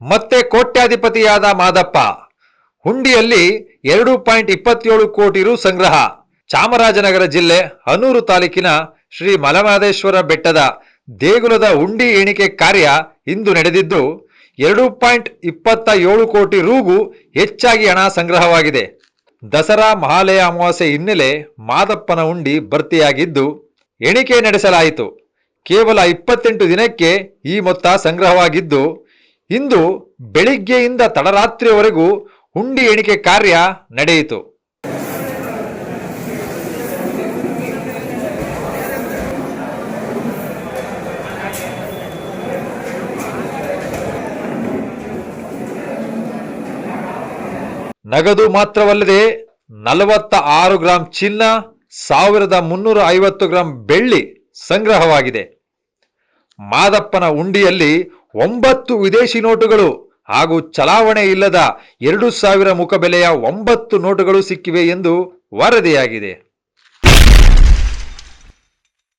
ಮತ್ತೆ ಕೋಟ್ಯಾಧಿಪತಿಯಾದ ಮಾದಪ್ಪ. ಹುಂಡಿಯಲ್ಲಿ ಎರಡು ಪಾಯಿಂಟ್ ಇಪ್ಪತ್ತೇಳು ಕೋಟಿ ರು ಸಂಗ್ರಹ. ಚಾಮರಾಜನಗರ ಜಿಲ್ಲೆ ಹನೂರು ತಾಲೂಕಿನ ಶ್ರೀ ಮಲಮಾದೇಶ್ವರ ಬೆಟ್ಟದ ದೇಗುಲದ ಹುಂಡಿ ಎಣಿಕೆ ಕಾರ್ಯ ಇಂದು ನಡೆದಿದ್ದು, ಎರಡು ಪಾಯಿಂಟ್ ಇಪ್ಪತ್ತ ಏಳು ಕೋಟಿ ರೂಗೂ ಹೆಚ್ಚಾಗಿ ಹಣ ಸಂಗ್ರಹವಾಗಿದೆ. ದಸರಾ ಮಹಾಲಯ ಅಮಾವಾಸ್ಯೆ ಹಿನ್ನೆಲೆ ಮಾದಪ್ಪನ ಹುಂಡಿ ಭರ್ತಿಯಾಗಿದ್ದು, ಎಣಿಕೆ ನಡೆಸಲಾಯಿತು. ಕೇವಲ ಇಪ್ಪತ್ತೆಂಟು ದಿನಕ್ಕೆ ಈ ಮೊತ್ತ ಸಂಗ್ರಹವಾಗಿದ್ದು ಇಂದು ಬೆಳಿಗ್ಗೆಯಿಂದ ತಡರಾತ್ರಿಯವರೆಗೂ ಹುಂಡಿ ಎಣಿಕೆ ಕಾರ್ಯ ನಡೆಯಿತು. ನಗದು ಮಾತ್ರವಲ್ಲದೆ ನಲವತ್ತ ಆರು ಗ್ರಾಂ ಚಿನ್ನ, ಸಾವಿರದ ಮುನ್ನೂರ ಐವತ್ತು ಗ್ರಾಂ ಬೆಳ್ಳಿ ಸಂಗ್ರಹವಾಗಿದೆ. ಮಾದಪ್ಪನ ಉಂಡಿಯಲ್ಲಿ ಒಂಬತ್ತು ವಿದೇಶಿ ನೋಟುಗಳು ಹಾಗೂ ಚಲಾವಣೆ ಇಲ್ಲದ ಎರಡು ಸಾವಿರ ಮುಖಬೆಲೆಯ ಒಂಬತ್ತು ನೋಟುಗಳು ಸಿಕ್ಕಿವೆ ಎಂದು ವರದಿಯಾಗಿದೆ.